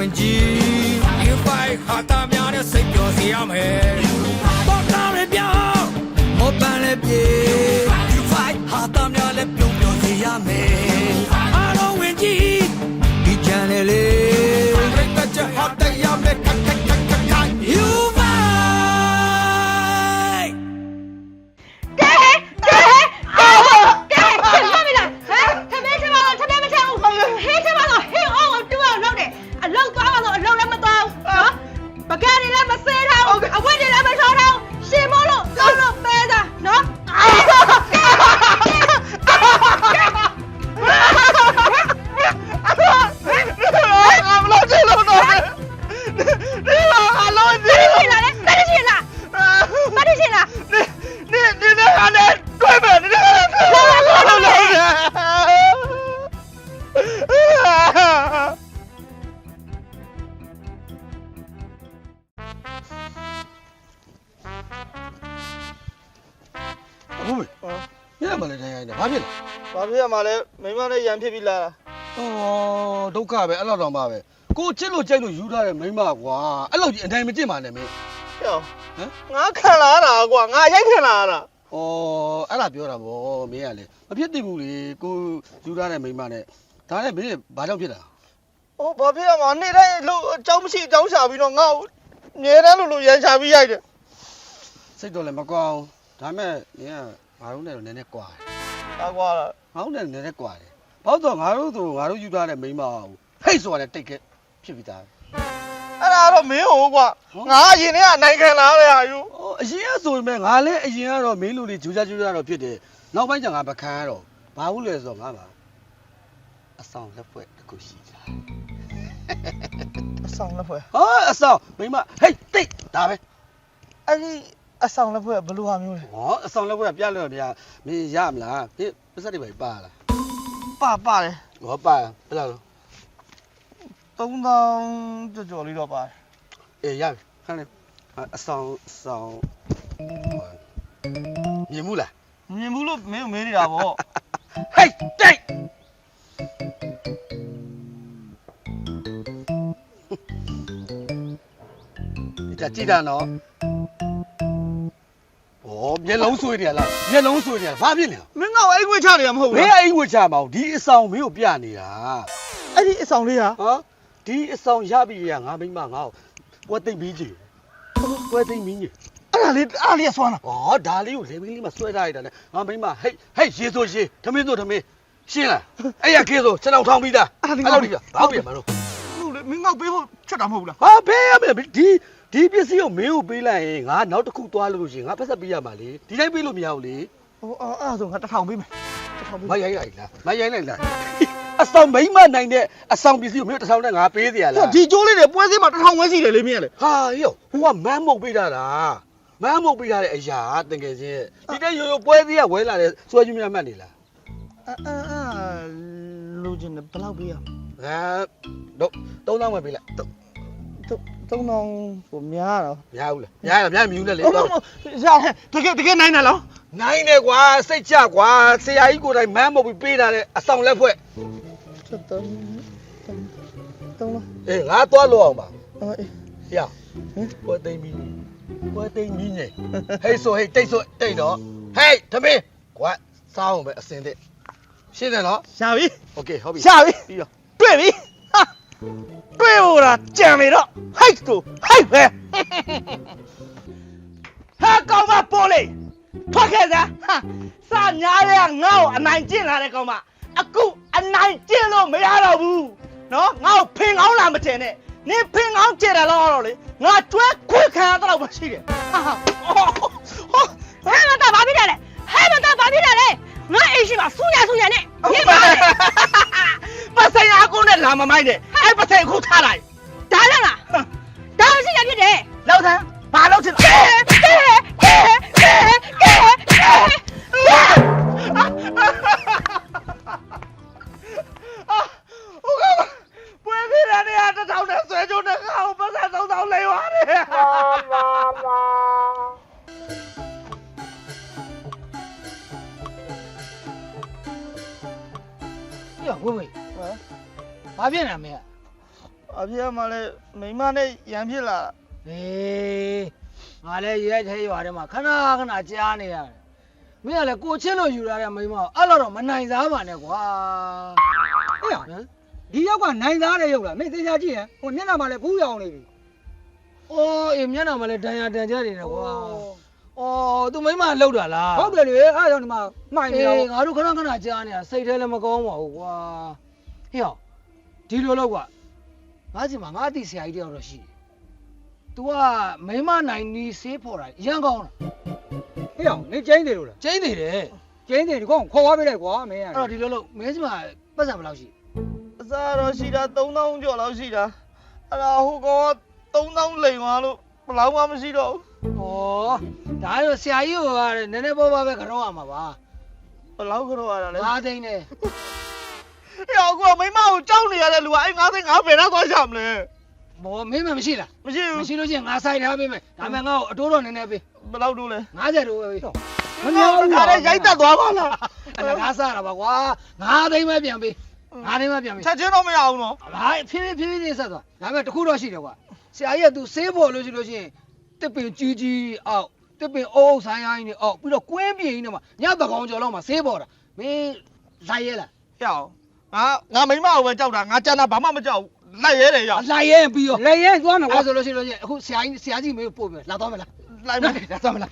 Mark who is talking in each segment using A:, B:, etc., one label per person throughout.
A: ဝင်ကြီး You fight ဟာတာများနဲ့စိတ်ပျော်စေရမယ် အခုမေ
B: ညမလည်းတိုင်းရိုင်း
C: နေ
D: ဘာဖြစ်လဲ
C: ဘာဖြစ်ရမှာလဲမိမနဲ့ရန်ဖြစ်ပြီးလာတာ
D: ဩဒုက္ခပဲအဲ့လောက်တော့ပါပဲကိုချစ်လို့ကြိုက်လို့ယူထားတဲ့မိန်းမကွာအဲ့လောက်ကြီးအတိုင်းမကြည့်ပါနဲ့မင်း
C: ဟဲ့
D: ဟမ်
C: ငါခံလာတာကွာငါရိုက်ခံလာတာ
D: ဩအဲ့ဒါပြောတာဗောမင်းကလေမဖြစ်သင့်ဘူးလေကိုယူထားတဲ့မိန်းမနဲ့ဒါနဲ့မင်းဘာကြောင့်ဖြစ်တာ
C: ဟောဘာဖြစ်ရမှာနေ့တိုင်းလို့အကြောင်းမရှိအကြောင်းရှာပြီးတော့ငါ့ကို ငယ်တန်းလို့လို့ရန်ရှာပြီးရိုက်တယ်
D: စိတ်တော့လည်းမကောင်းဒါမဲ့မင်းကငါတို့နဲ့တော့နည်းနည်းကွာတယ်
C: ဟာကွာ
D: ငါတို့နဲ့နည်းနည်းကွာတယ်ဘာလို့ဆိုငါတို့ဆိုငါတို့ယူထားတဲ့မိန်းမကိုဟိတ်ဆိုတာနဲ့တိတ်ခဲ့ဖြစ်ပြီးသား
C: အဲ့ဒါတော့မင်းဟိုကွာငါအရင်ထဲကအနိုင်ခံလာရဟာယူ။
D: အော်အရင်ကဆိုရင်ပဲငါလည်းအရင်ကတော့မင်းလူတွေဂျူးကြဂျူးကြတော့ဖြစ်တယ်။နောက်ပိုင်းကျငါပကံရတော့ဘာဘူးလဲဆိုတော့ငါပါအဆောင်လက်ဖွဲ့တစ်ခုရှိတာ
C: အ ဆောင်လက်ဖွဲ့။
D: ဟာအဆောင်မိမဟေးတိတ်ဒါပဲ
C: အဲ့ဒီအဆောင်လက်ဖွဲ့ဘယ်လိုဟာမျိုးလဲ။
D: ဟောအဆောင်လက်ဖွဲ့ကပြလို့ဗျာမင်းရမလား။ဟေးပစက်တွေပဲပါလား
C: ပါပါတယ်။
D: ဟောပါဘယ်လိုလဲ
C: 3000ကျော်ကျော်လေးတော့ပါတယ်။
D: အေးရပြီခဏလေးအဆောင်အဆောင်မြင်မှုလား
C: မြင်ဘူးလို့မင်းကိုမေးနေတာဗော။
D: ဟေးတိတ် ကြကြည့်တာနော်။ဩမျက်လုံးဆွေးနေရလားမျက်လုံးဆွေးနေရဘာဖြစ်နေလဲ
C: မင်းကအဲ့ခွေချနေတာမဟုတ်
D: မ
C: ဘူး
D: င်း
C: လား
D: အိမ်ဝှချမအောင်ဒီအဆောင်မင်းကိုပြနေတာ
C: အဲ့ဒီအဆောင်လေးဟာ
D: ဟမ်ဒီအဆောင်ရပြီရငါမိမငါ့ကိုပွဲသိမ့်ပြီးကြည့်ပွဲသိမ့်ပြီးည
C: အဲ့ဒါလေးအားလေးဆွမ်းတာ
D: ဩဒါလေးကိုလေမင်းလေးမဆွဲထားရတာနဲ့ငါမိမဟိတ်ဟိတ်ရေဆိုရေထမင်းဆိုထမင်းရှင်းလားအဲ့ရကေးဆိုစတောင်ထောင်းပြီးသားလောက်ဒီဘာပြမလို့
C: ဟုတ်လေမင်းကပေးဖို့ချက်တာမဟုတ်ဘူးလား
D: ဟာဘေးရမယ်ဒီ ဒီပစ္စည်းကိုမင်းကိုပေးလိုက်ရင်ငါနောက်တစ်ခုသွားလို့ရှိရင်ငါပတ်သက်ပေးရမှာလေဒီတိုင်းပေးလို့မရဘူးလေ
C: ဟိုအဲ့ဒါဆိုငါတစ်ထောင်ပေးမယ်တစ်ထောင်ပေး
D: မရိုက်လိုက်လားမရိုက်လိုက်လားအဆောင်မိမနိုင်တဲ့အဆောင်ပစ္စည်းကိုမင်းတစ်ဆောင်နဲ့ငါပေးစီရလား
C: ဒီကျိုးလေးတွေပွဲစင်းမှာတစ်ထောင်ဝဲစီတယ်လေမင်းကလေ
D: ဟာယောဟိုကမန်းမုတ်ပေးတာလားမန်းမုတ်ပေးထားတဲ့အရာတကယ်ချင်းဒီတဲ့ရိုးရိုးပွဲသေးကဝဲလာတဲ့စွဲကျွမြတ်မှတ်နေလား
C: အာအာလူချင်းဘယ်လောက်ပေးရ
D: ဟမ်တော့သုံးသောင်းပဲပေးလိုက်
C: 3000ကိုများတော့
D: မရဘူးလားမရရမရမြူးနဲ့လေ
C: ဟုတ်ဟုတ်ရတယ်တကယ်တကယ်နိုင်တယ်လား
D: နိုင်တယ်ကွာစိတ်ချကွာဆရာကြီးကိုယ်တိုင်မန်းမုတ်ပြီးပေးထားတဲ့အဆောင်လက်ဖွဲ့
C: ချက်တော့တုံးလား
D: အေးငါသွားလို့အောင်ပါ
C: အေး
D: ဟေ့ပွဲသိမ့်ပြီးပွဲသိမ့်ပြီးညင်ဟေးဆိုဟေးတိတ်ဆိုတိတ်တော့ဟေးသမီးကွာစောင်းပဲအစင်တဲ့ရှင်းတယ်နော်
C: ရှာပြီ
D: โอเคဟုတ်ပြီ
C: ရှာပြီ
D: ပြီးတော့
C: တွေ့ပြီဟာ တွေ့ဖို့လားကြံနေတော့ဟိုက်ကိုဟိုက်ပဲဟာကောင်မပေါ်လေထွက်ခဲ့စမ်းဟာစာညားရဲ့ငါ့ကိုအနိုင်ကျင့်လာတဲ့ကောင်မအခုအနိုင်ကျင့်လို့မရတော့ဘူးနော်ငါ့ကိုဖင်ကောင်းလာမတင်နဲ့နင်ဖင်ကောင်းကျင့်တယ်လို့တော့လေငါကျွဲခွေခံရတော့မှရှိတယ်ဟာဟာဟော
B: ဟဲ့မတော်ဘာဖြစ်တယ်လဲဟဲ့မတော်ဘာဖြစ်တယ်လဲငါအိမ်ရှိမှာစူညာစူညာနဲ့ညစ်ပါလေ
C: ပတ်ဆိုင်အကုန်းနဲ့လာမမိုက်နဲ့အဲ့ပတ်ဆိုင်အခုထားလိုက်
B: ဒါလည်းလားဒါရှိရဖြစ်တယ်
C: လောက်သမ်းဘာလို့ချင်လဲ
E: ပြဝေးဝေးဘာဖြစ်နေမလဲ
C: အဖေကမှလည်းမိမနဲ့ရံဖြစ်လာ
E: အေးငါလည်းရဲထဲရွာထဲမှာခဏခဏကြားနေရတယ်မင်းကလည်းကိုချစ်လို့ယူလာတဲ့မိန်းမကိုအဲ့လိုတော့မနိုင်စားပါနဲ့ကွာ
F: ဟေ့
E: ဟမ်
F: ဒီရောက်ကနိုင်သားတဲ့ရုပ်လားမင်းသိချာကြည့်ရင်ဟိုမျက်နှာမှာလည်းဘူးရောင်နေပြီ
E: အော်အေးမျက်နှာမှာလည်းဒဏ်ရာဒဏ်ကြနေတယ်ကွာ အော်သူမိန်းမလှုပ်တာလား
F: ဟုတ်တယ်လေအဲ့ဒါကြောင့်ဒီမှာမှိုင်နေ
E: အေး
F: တော့
E: ငါတို့ခဏခဏကြားနေတာစိတ်ထဲလည်းမကောင်းပါဘူးကွာဟေ့ဟောဒီလိုလောက်ကငါစီမှာငါအတိဆရာကြီးတယောက်တော့ရှိတယ် तू ကမိန်းမနိုင်နီးဆေးဖော်တာအရန်ကောင်းတာ
F: ဟေ့အောင်မင်းကျင်းတယ်လို့လား
E: ကျင်းနေတယ်
F: ကျင်းတယ်ဒီကောင်ခေါ်သွားပေးလိုက်ကွာမင်း
E: အဲ့
F: က
E: တော့ဒီလိုလို့မင်းစီမှာပတ်စံဘယ်လောက်ရှိ
C: အစားတော့ရှိတာ3000ကျော်လောက်ရှိတာအဲ့ဒါဟိုကောင်က3000လိန်သွားလို့ဘယ် လောက်မှမရှိတော့ဘူး
E: ဩဒါရောဆရာကြီးကလည်းနည်းနည်းပေါ်ပါပဲကြောက်ရမှာပါ
C: ဘယ်လောက်ကတော့ရတာလဲ
E: ငါးသိန်းနဲ့
C: ဟဲ့အခုကမိမကိုကြောက်နေရတဲ့လူကအဲ့90ငါဘယ်တော့သွားကြမလဲ
E: ဘောမင်းမမရှိလား
C: မရှိဘူး
E: မရှိလို့ချင်းငါဆိုင်ထားပေးမယ်ဒါပေမဲ့ငါ့ကိုအတိုးတော့နည်းနည်းပေး
C: ဘယ်လောက်တို့လဲ
E: 90တိုးပဲပေး
F: မများဘူး
C: ဒါလည်းရိုက်တက်သွားပါလား
E: အဲ့ဒါငါစားတာပါကွာ9သိန်းပဲပြန်ပေး9သိန်းပဲပြန်ပေး
C: ချက်ချင်းတော့မရအောင်နော်
E: ဘာဖြည်းဖြည်းဖြည်းဖြည်းဆက်သွားဒါပေမဲ့တခုတော့ရှိတယ်ကွာ ဆရာကြီးက तू ဆေးပေါ်လို့ရှိလို့ချင်းတစ်ပင်ကြီးကြီးအောက်တစ်ပင်အုပ်အုပ်ဆိုင်ရိုင်းနေအောက်ပြီးတော့ကွင်းပြေကြီးနေမှာညတကောင်ကျော်လောက်မှာဆေးပေါ်တာမင်းလိုက်ရဲလား
C: ဟဲ့အောင်ငါငါမိမကိုပဲကြောက်တာငါကြမ်းတာဘာမှမကြောက်ဘူးလိုက်ရဲတယ်ရ
E: လိုက်ရဲပြီးရော
F: လေရဲသွားမှာကွာ
E: အဲ့ဆိုလို့ရှိလို့ချင်းအခုဆရာကြီးဆရာကြီးမေးပို့မယ်လာတော့မလား
C: လိုက်မ
E: လာတော့မလား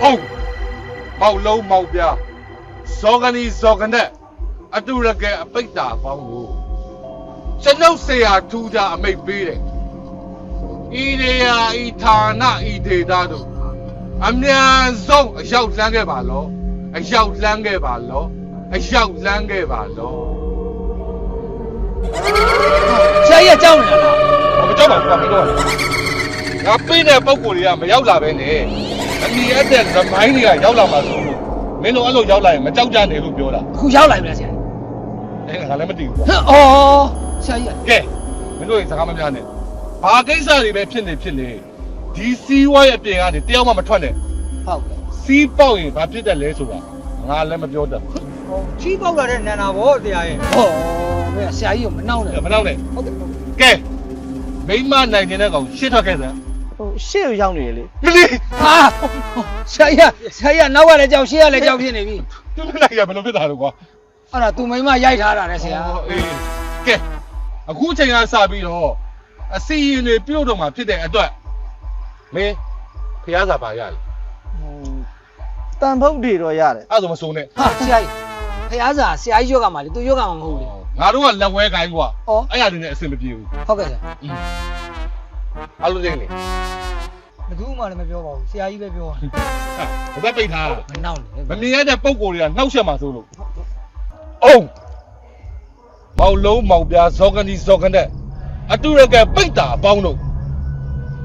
G: ဟုတ်မောက်လုံးမောက်ပြားဇောကနီဇောကနဲ့အတူရကဲအပိတ်တာပေါင်းကိုကျွန်ုပ်ဆရာထူးကြအမိတ်ပေးတယ်ဤနေရာဤဌာနဤဒေတာတို့အမြန်ဆုံးအရောက်လန်းခဲ့ပါလောအရောက်လန်းခဲ့ပါလောအရောက်လန်းခဲ့ပါလော
E: ဆရာကြီးကကြောက်နေတာလား
G: ဘာမကြောက်ပါဘူးကွာမင်းတို့ကငါပေးတဲ့ပုံကိုယ်တွေကမရောက်လာပဲနဲ့ အမိအပ်တဲ့သမိုင်းတွေကရောက်လာမှာဆိုလို့မင်းတို့အဲ့လိုရောက်လာရင်မကြောက်ကြနဲ့လို့ပြောတာ
E: အခုရောက်လာပြီလားဆရာ
G: အဲငါလည်းမသိဘူးကွာ
E: ဟမ်အော်ဆရာကြီးက
G: ကဲမင်းတို့စကားမများနဲ့ဘာကိစ္စတွေပဲဖြစ်နေဖြစ်နေဒီစီးဝါးရဲ့အပြင်ကနေတယောက်မှမထွက်နဲ့
E: ဟုတ်ကဲ့
G: စီးပေါက်ရင်ဘာဖြစ်တယ်လဲဆိုတာငါလည်းမပြောတတ်ဘူး
F: ချီးပေါက်လာတဲ့နန္နာဘောတရားရဲ့
E: ဟောမင်းကဆရာကြီးကိုမနှောင်းနဲ့
G: မနောက်နဲ့
F: ဟုတ်ကဲ့
G: ကဲမိမနိုင်နေတဲ့ကောင်ရှစ်ထွက်ခဲ့စမ်း
C: ဟို ရှေ့ကိုရောက်နေလေ
G: မလီ
E: ဟာဆရာကြီးကဆရာကြီးကနောက်ကလည်းကြောက်ရှေ့ကလည်းကြောက်ဖြစ်နေပြီ
G: သူမနိုင်ရဘယ်လိုဖြစ်တာလဲကွာ
E: အဲ့ဒါသူမိမရိုက်ထားတာလေဆရာ
G: ဟောအေးကဲအခုချိန်ကစပြီးတော့အစီရင်တွေပြုတ်တော့မှာဖြစ်တဲ့အတွက်မင်းဖျားစာပါရလေ
C: တန်ဖုတ်တွေတော့ရတယ်
G: အဲ့ဒါဆိုမစုံနဲ့
E: ဟာဆရာကြီးဖះစာဆရာကြီးယောဂမှာလေသူယောဂမှာမဟုတ်လေ
G: ငါတို့ကလက်ဝဲကိုင်းကွာ
E: ဩ
G: အဲ့ရတွေနဲ့အဆင်မပြေဘူး
E: ဟုတ်ကဲ့ဆရာ
G: အလုံးစိမ့်နေ
F: ဘယ်သူမှလည်းမပြောပါဘူးဆရာကြီးပဲပြောတာ
G: ဟာဘယ်ပိတ်ထားတာ
E: မနှောင်းနေ
G: မမြင်ရတဲ့ပုံကိုယ်တွေကနှောက်ရှက်မှာဆိုလို့အုံမောင်လုံးမောင်ပြားဇောကနီဇောကနဲ့အတူရကပိတ်တာအပေါင်းတို့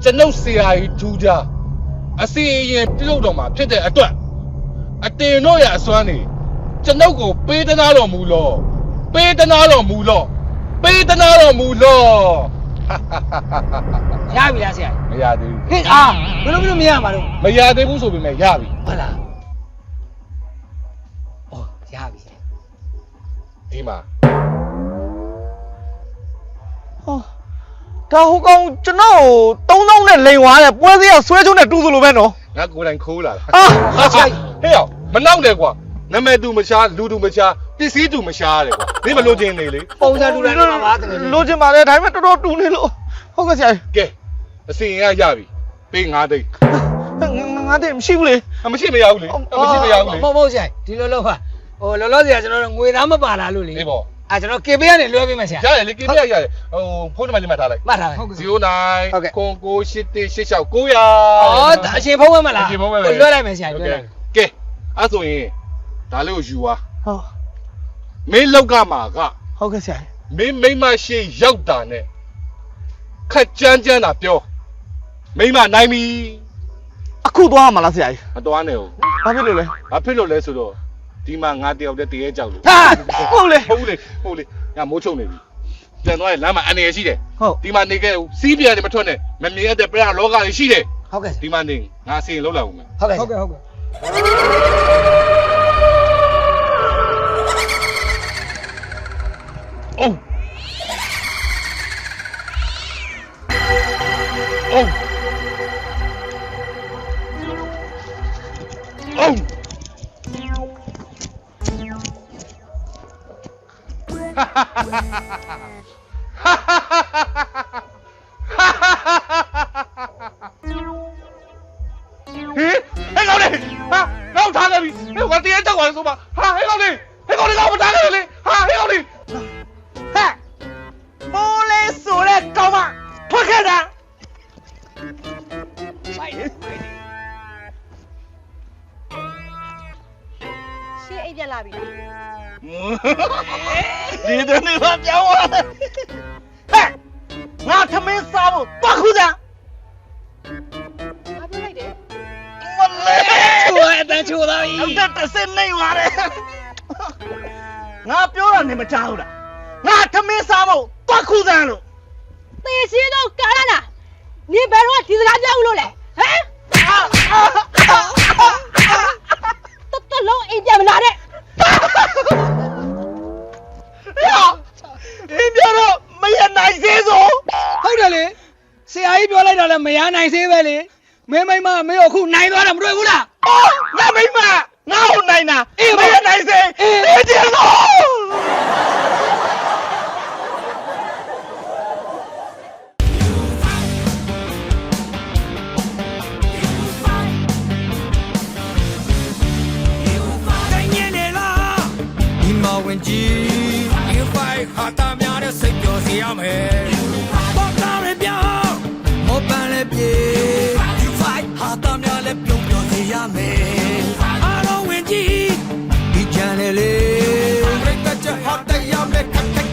G: ကျွန်ုပ်ဆရာကြီးထူးကြအစီအရင်ပြုတ်တော်မှာဖြစ်တဲ့အတွက်အတင်တို့ရဲ့အစွမ်းနေကျွန်ုပ်ကိုပေးတနာတော်မူလို့ပေးတနာတော်မူလို့ပေးတနာတော်မူလို့
E: ရပြီလားဆရာ
G: မရသေး
E: ဟေးအာဘယ်လိုဘယ်လိုမရမှာတော့
G: ဘူးမရသေးဘူးဆိုပေမဲ့ရပြီ
E: ဟုတ်လားဩရပြီဆရာ
G: ဒီမှာ
C: ဟောဒါဟိုကောင်ကျွန်တော်ကို3000နဲ့လိန်သွားတယ်ပွဲစည်းကဆွဲချုံးနဲ့တူသလိုပဲနော်
G: ငါကိုယ်တိုင်ခိုးလာတာ
C: အာ
G: ဟေးရောက်မနောက်နဲ့ကွာနာမည်တူမရှားလူတူမရှား ပစ္စည်းတူမရှားတယ်ကွာမင်းမလို့ချင်းနေလေ
E: ပုံစံတူတယ်မှာပါတကယ်
C: လိုချင်ပါတယ်ဒါပေမဲ့တော်တော်တူနေလို့ဟုတ်ကဲ့ဆရာကြီး
G: ကဲအစီရင်ကရပြီပေး9သိန်း
C: ငါငါတည်းမရှိဘူးလေ
G: အမရှိမရဘူးလေအမရှိမရဘူးလေ
E: မဟုတ်ဘူးဆရာဒီလိုလို့ပါဟိုလောလောဆရာကျွန်တော်တို့ငွေသားမပါလာလို့လေ
G: အေးပေါ့
E: အာကျွန်တော် KB ကနေလွှဲပေးမယ်ဆရာ
G: ရတယ်လေကိပြရတယ်ဟိုဖုန်းနံပါတ်လေးမှတ်ထားလိုက်
E: မှတ်ထားမယ်
F: ဟုတ်ကဲ့
G: 09
E: ဟုတ်ကဲ့
G: ကိုကို89 900
E: ဩဒါအရှင်ဖုံးဝဲမလား
G: အရှင်ဖုံးဝဲမယ်
E: လွှဲလိုက်မယ်ဆရာလွှဲလိုက်မယ်
G: ကဲအဲ့ဆိုရင်ဒါလေးကိုယူသွား
C: ဟုတ်
G: မင်းလောက်ကမှာက
C: ဟုတ်ကဲ့ဆရာကြီး
G: မင်းမိမရှိရောက်တာနဲ့ခက်ကြမ်းကြမ်းတာပြောမိမနိုင်ပြီ
C: အခုသွားမှာလားဆရာကြီး
G: မတော်နဲ့ဟုတ်
C: ဘာဖြစ်လို့လဲ
G: ဘာဖြစ်လို့လဲဆိုတော့ဒီမှာငါတယောက်တည်းတရေကြောက်လို့
E: ဟာ
C: ဟုတ်လေ
G: ဟုတ်လေဟုတ်လေငါမိုးချုံနေပြီပြန်သွားရင်လမ်းမှာအနေရရှိတယ်
C: ဟုတ်
G: ဒီမှာနေခဲ့ဦးစီးပြန်နေမထွက်နဲ့မမြင်ရတဲ့ပြရလောကကြီးရှိတယ်
E: ဟုတ်ကဲ့
G: ဒီမှာနေငါအစီရင်လောက်လာဦးမယ်
E: ဟုတ်ကဲ့
F: ဟုတ်ကဲ့ဟုတ်ကဲ့
G: အုံးအုံးအုံးဟေး ထွက်ခဲ့
C: တာ
B: ရှေ့အိတ်ပြက်လာပြီလား
C: ဒီတနေ့ကပြောင်းသွားတယ်ဟဲ့ငါသမင်းစားဖို့ပတ်ခုစား
B: ငါပြောလိုက်တယ်
C: မလေး
F: ချိုးအတန်းချိုးသားပြီ
C: အသက်တစ်စက်နေပါတယ်ငါပြောတာနေမချဘူးလားငါသမင်းစားဖို့ပတ်ခုစားလို့
B: သေရှင်းတော့ကားလာလားနင်ဘယ်တော့ဒီစကားပြောလို့လဲဟမ်တတလုံးအိမ်ပြန်မလာတဲ့
C: ဒီပြောတော့မရနိုင်သေးစို့
F: ဟုတ်တယ်လေဆရာကြီးပြောလိုက်တာလည်းမရနိုင်သေးပဲလေမင်းမိမမင်းအခုနိုင်သွားတာမတွေ့ဘူးလား
C: အော်ငါမိမငါ့ကိုနိုင်တာမရနိုင်သေး
F: အေး
C: အေးကျလို့
A: တို ဝင်ကြည့်ယူပိုင်ဟာတာများတဲ့စိတ်ပျော်စေရမယ်ပေါက်တာရပြောင်းမောပန်းလည်းပြေယူပိုင်ဟာတာများလည်းပြုံးပျော်စေရမယ်အားလုံးဝင်ကြည့်ဒီ channel လေးပြတ်ချက်ဟော့
D: တဲ့
A: ရမယ်
D: ခက်ခက်